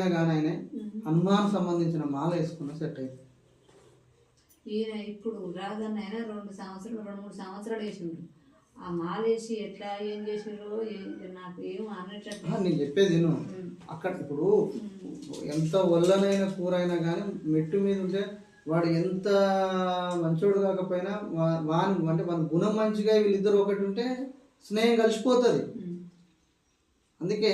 కానీ ఆయన హనుమాన్ సంబంధించిన మాల వేసుకున్న సెట్ అయింది. ఈయన ఇప్పుడు రాజన్న అయినా రెండు సంవత్సరాలు రెండు మూడు సంవత్సరాలు వేసిండు. ఆ మాలేసి ఎట్లా ఏం చేసిండ్రో నాకు ఏం అన్నట్టు నేను చెప్పేది విను. అక్కడ ఇప్పుడు ఎంత ఒల్లనైన కూర అయినా కానీ మెట్టు మీద ఉంటే వాడు ఎంత మంచోడు కాకపోయినా వాని అంటే మన గుణం మంచిగా వీళ్ళిద్దరు ఒకటి ఉంటే స్నేహం కలిసిపోతుంది. అందుకే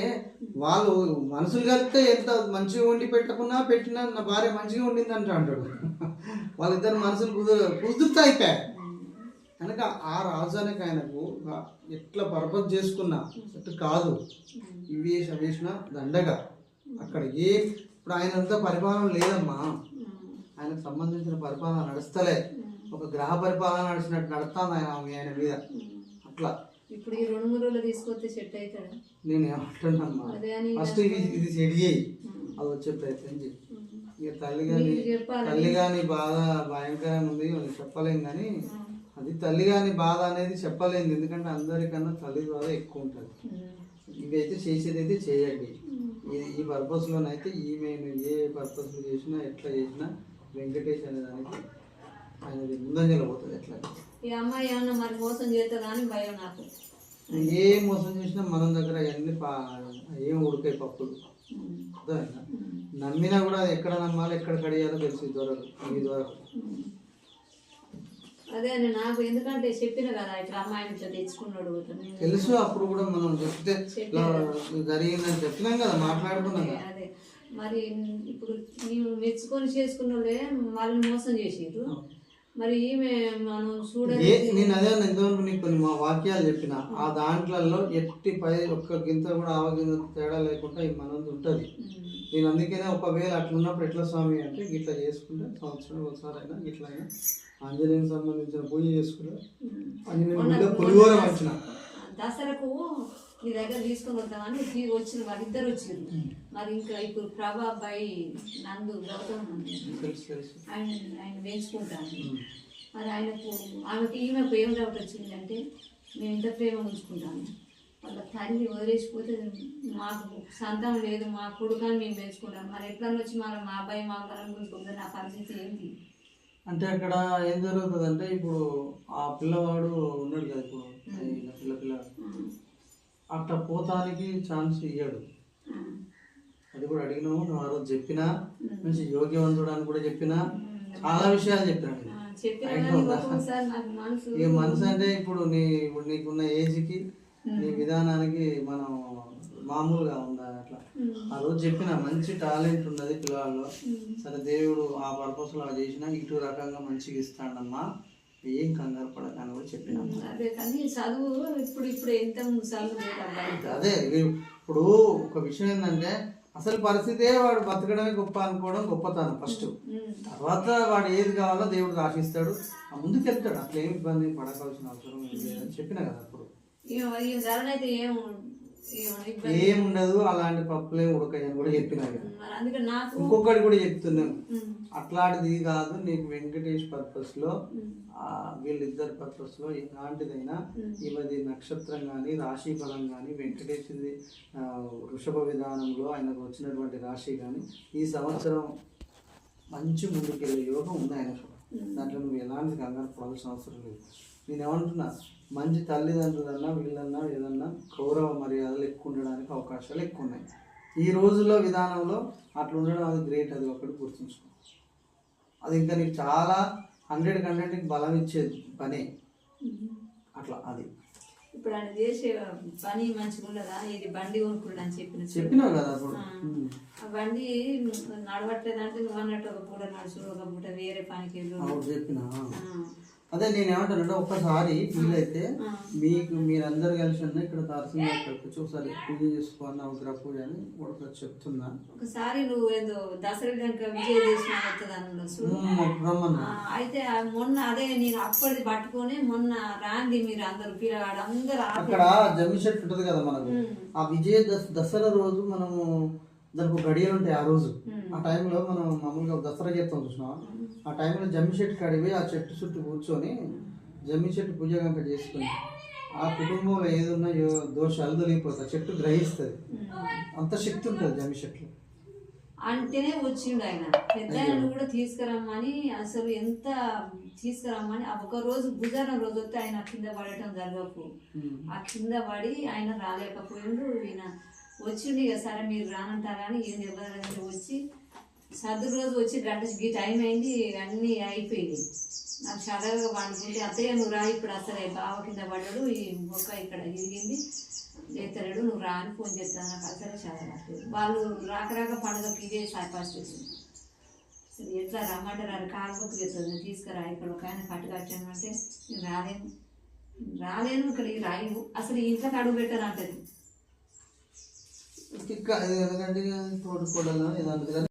వాళ్ళు మనసులు కలిపితే ఎంత మంచిగా వండి పెట్టకున్నా పెట్టినా నా భార్య మంచిగా వండింది అంట అంటాడు. వాళ్ళిద్దరు మనసులు కుదు కుదురుతాయి అయిపోయాయి కనుక ఆ రాజానికి ఆయనకు ఎట్లా పర్పస్ చేసుకున్నా అటు కాదు. ఇవి వేసి అవి వేసిన దండగా. అక్కడ ఏ ఇప్పుడు ఆయనంతా పరిపాలన లేదమ్మా. ఆయనకు సంబంధించిన పరిపాలన నడుస్తలే. ఒక గ్రహ పరిపాలన నడిచినట్టు నడుస్తాను ఆయన ఆయన మీద. అట్లా. ఇప్పుడు ఈ రెండు మూడు రోజులు తీసుకొస్తే సెట్ అవుతాడా? నేను ఏమంటున్నామ్మా అదే అని ఫస్ట్ ఇది ఇది సెడి చేయి. అది వచ్చే ప్రయత్నం చేయి. ఇక తల్లి కానీ చెప్పాలి. తల్లి కానీ బాధ భయంకరంగా ఉంది అది చెప్పలేం కానీ అది తల్లి కానీ బాధ అనేది చెప్పలేదు ఎందుకంటే అందరికన్నా తల్లి బాధ ఎక్కువ ఉంటుంది. ఇవి అయితే చేసేది అయితే చేయండి ఈ- ఈ పర్పస్లోనైతే ఈమె ఏ పర్పస్లో చేసినా ఎట్లా చేసినా వెంకటేష్ అనే దానికి ఆయనది ముందంజలో పోతుంది ఎట్లా. ఈ అమ్మాయి ఏమన్నా మరి మోసం చేస్తుందా అని భయం నాకు. ఏ మోసం చేసినా మనం దగ్గర అవన్నీ పా ఏం ఉడికాయి పప్పులు? నమ్మినా కూడా అది ఎక్కడ నమ్మాలి ఎక్కడ కడియాలో తెలిసి దొరకదు మీ దొరకదు అదే నాకు ఎందుకంటే చెప్పిన కదా ఇట్లా తెచ్చుకున్నాడు తెలుసు అప్పుడు కూడా మనం చెప్తే జరిగిందని చెప్పినాం కదా మాట్లాడుకున్నాం కదా. అదే. మరి ఇప్పుడు మెచ్చుకొని చేసుకున్న వాళ్ళే వాళ్ళని మోసం చేసిర్రు. మరి ఈమె మనం చూడాలి నేను అదే ఇంతవరకు నీకు కొన్ని మా వాక్యాలు చెప్పిన ఆ దాంట్లలో ఎట్టి పై ఒక్క గింత కూడా ఆవగింజ తేడా లేకుండా ఈ మనది ఉంటుంది. నేను అందుకనే ఒకవేళ అట్లా ఉన్నప్పుడు ఎట్లా స్వామి అంటే ఇట్లా చేసుకుంటే సంవత్సరం ఒకసారి అయినా ఇట్లా అయినా ఆంజనేయునికి సంబంధించిన పూజ చేసుకుంటే ఆంజనేయుని మీద పులిహోర వచ్చిన దసరకు నీ దగ్గర తీసుకొని వద్దామని తీ- వచ్చిన వాళ్ళిద్దరు వచ్చిండ్రు మరి ఇంకా ఇప్పుడు ప్రభా అబ్బాయి నందు గౌతమ్ ఆయన ఆయన పెంచుకుంటాను మరి ఆయనకు ఆమెకు ఈమెకు ఏం డౌట్ వచ్చిందంటే మేము ఇంత ప్రేమ ఉంచుకుంటాము వాళ్ళ తల్లి వదిలేసిపోతే మాకు సంతానం లేదు మా కొడుకని మేము పెంచుకుంటాం. మరి ఎట్లా వచ్చి మన మా అబ్బాయి మా అబ్బాయి గుంజుకుంటే నా పరిస్థితి ఏంటి? అంటే అక్కడ ఏం జరుగుతుంది అంటే ఇప్పుడు ఆ పిల్లవాడు ఉన్నాడు కదా ఇప్పుడు పిల్ల పిల్లవాడు. అట్లా పోతానికి ఛాన్స్ ఇయ్యాడు. అది కూడా అడిగినాము నువ్వు ఆ రోజు చెప్పినా మంచి యోగ్యవంతుడు అని కూడా చెప్పినా చాలా విషయాలు చెప్పినాడు చెప్పిన ఇక మనసు అంటే ఇప్పుడు నీ ఇప్పుడు నీకున్న ఏజ్కి నీ విధానానికి మనం మామూలుగా ఉందా అట్లా. ఆ రోజు చెప్పిన మంచి టాలెంట్ ఉన్నది పిల్లల్లో సరే దేవుడు ఆ పర్పస్లో చేసినా ఇటు రకంగా మంచిగా ఇస్తాడమ్మా. ఏం కంగారు పడకని కూడా చెప్పిన. అదే కానీ చదువు ఇప్పుడు ఇప్పుడు ఎంత అదే ఇప్పుడు ఒక విషయం ఏంటంటే అసలు పరిస్థితే వాడు బతకడమే గొప్ప అనుకోవడం గొప్పతనం ఫస్ట్. తర్వాత వాడు ఏది కావాలో దేవుడు రాసిస్తాడు. ఆ ముందుకు వెళ్తాడు. అట్లా ఏం ఇబ్బంది పడకాల్సిన అవసరం లేదని చెప్పిన కదా అప్పుడు. ఈ- ధరణ అయితే ఏం ఏం ఇబ్బంది ఏం ఉండదు అలాంటి పప్పులే ఉడకాయని కూడా చెప్పిన ఇంకొకటి కూడా చెప్తున్నాను. అట్లాంటిది కాదు నీకు వెంకటేష్ పర్పస్లో ఆ వీళ్ళిద్దరి పర్పస్లో ఎలాంటిదైనా ఈ మధ్య నక్షత్రం కానీ రాశి ఫలం కానీ ఆ, వృషభ విధానంలో ఆయనకు వచ్చినటువంటి రాశి కానీ ఈ సంవత్సరం మంచి ముందుకెళ్ళే యోగం ఉంది ఆయనకు. దాంట్లో నువ్వు ఎలాంటి కంగారు పడాల్సిన అవసరం లేదు. నేను ఏమంటున్నా మంచి తల్లిదండ్రులన్నా వీళ్ళన్నా ఏదన్నా గౌరవ మర్యాదలు ఎక్కువ ఉండడానికి అవకాశాలు ఎక్కువ ఉన్నాయి ఈ రోజుల్లో విధానంలో అట్లా ఉండడం అది గ్రేట్ అది ఒకటి గుర్తుంచుకో. అది ఇంకా నీకు చాలా హండ్రెడ్ హండ్రెడ్కి బలం ఇచ్చేది పనే. అట్లా అది. ఇప్పుడు ఆయన చేసే పని మంచిగా ఉండదా? ఇది బండి కొనుక్కున్నాడు అని చెప్పిన చెప్పినావు కదా అప్పుడు. ఆ. బండి నడవట్లేదంటే నువ్వు అన్నట్టు ఒక పూట నడుచు ఒక పూట వేరే పనికి వెళ్ళు చెప్పినా. అదే నేను ఏమంటానంటే ఒక్కసారి వీలైతే. మీకు మీరందరు కలిసి ఉన్న ఇక్కడ తారసింగ్ ఇక్కడికి వచ్చి ఒకసారి పూజ చేసుకోవాలి నవగ్రహ పూజ అని ఒకటి చెప్తున్నా. ఒకసారి నువ్వు ఏదో దసరా కనుక విజయదశమి అవుతుంది అయితే మొన్న అదే నేను అప్పటిది పట్టుకొని మొన్న రాంది మీరు అందరు పిల్లగాడు అందరు అక్కడ జమ్మి చెట్టు ఉంటుంది కదా మనకు. ఆ విజయ దస దసరా రోజు మనము దానికి ఒక గడియలు ఉంటాయి ఆ రోజు. ఆ టైంలో మనం మామూలుగా దసరా చేస్తాం చూసినావా? ఆ టైంలో జమ్మి చెట్టు కడిగి ఆ చెట్టు చుట్టూ కూర్చొని జమ్మి చెట్టు పూజ కనుక చేసుకుని ఆ కుటుంబంలో ఏదున్నా దోషాలు తొలగిపోతాయి. చెట్టు గ్రహిస్తుంది. అంత శక్తి ఉంటుంది జమ్మి చెట్లు అంటేనే వచ్చిండు ఆయన. పెద్ద కూడా తీసుకురమ్మని అసలు ఎంత తీసుకురమ్మని ఆ ఒక రోజు బుధవారం రోజు వస్తే ఆయన కింద పడటం జరగకు. ఆ కింద పడి ఆయన రాలేకపోయిండు ఈయన. వచ్చిండు ఇక సరే మీరు రానంటారా అని ఏం ఇవ్వదంటే వచ్చి సర్దు రోజు వచ్చి గంట ఈ టైం అయింది అన్నీ అయిపోయింది. నాకు చదవగా పండుకుంటే అత్తయ్య నువ్వు రా ఇప్పుడు అసలే బావ కింద పడ్డాడు ఈ మొక్క ఇక్కడ ఇరిగింది లేతరాడు నువ్వు రా అని ఫోన్ చేస్తాను. నాకు అసలు చదవట్లేదు వాళ్ళు రాక రాక పండుగకి ఇదే ఫస్ట్ వచ్చింది అసలు ఎట్లా రమ్మంటారు? అది చేస్తుంది. తీసుకురా ఇక్కడ ఒక ఆయన కట్టు నేను రాలేను. రాలేను ఇక్కడ రాయవు రాయి అసలు ఇంట్లోకి అడుగు పెట్టాను అంటది. తిక్క ఎందుకంటే తోడుకోవడం అందుకని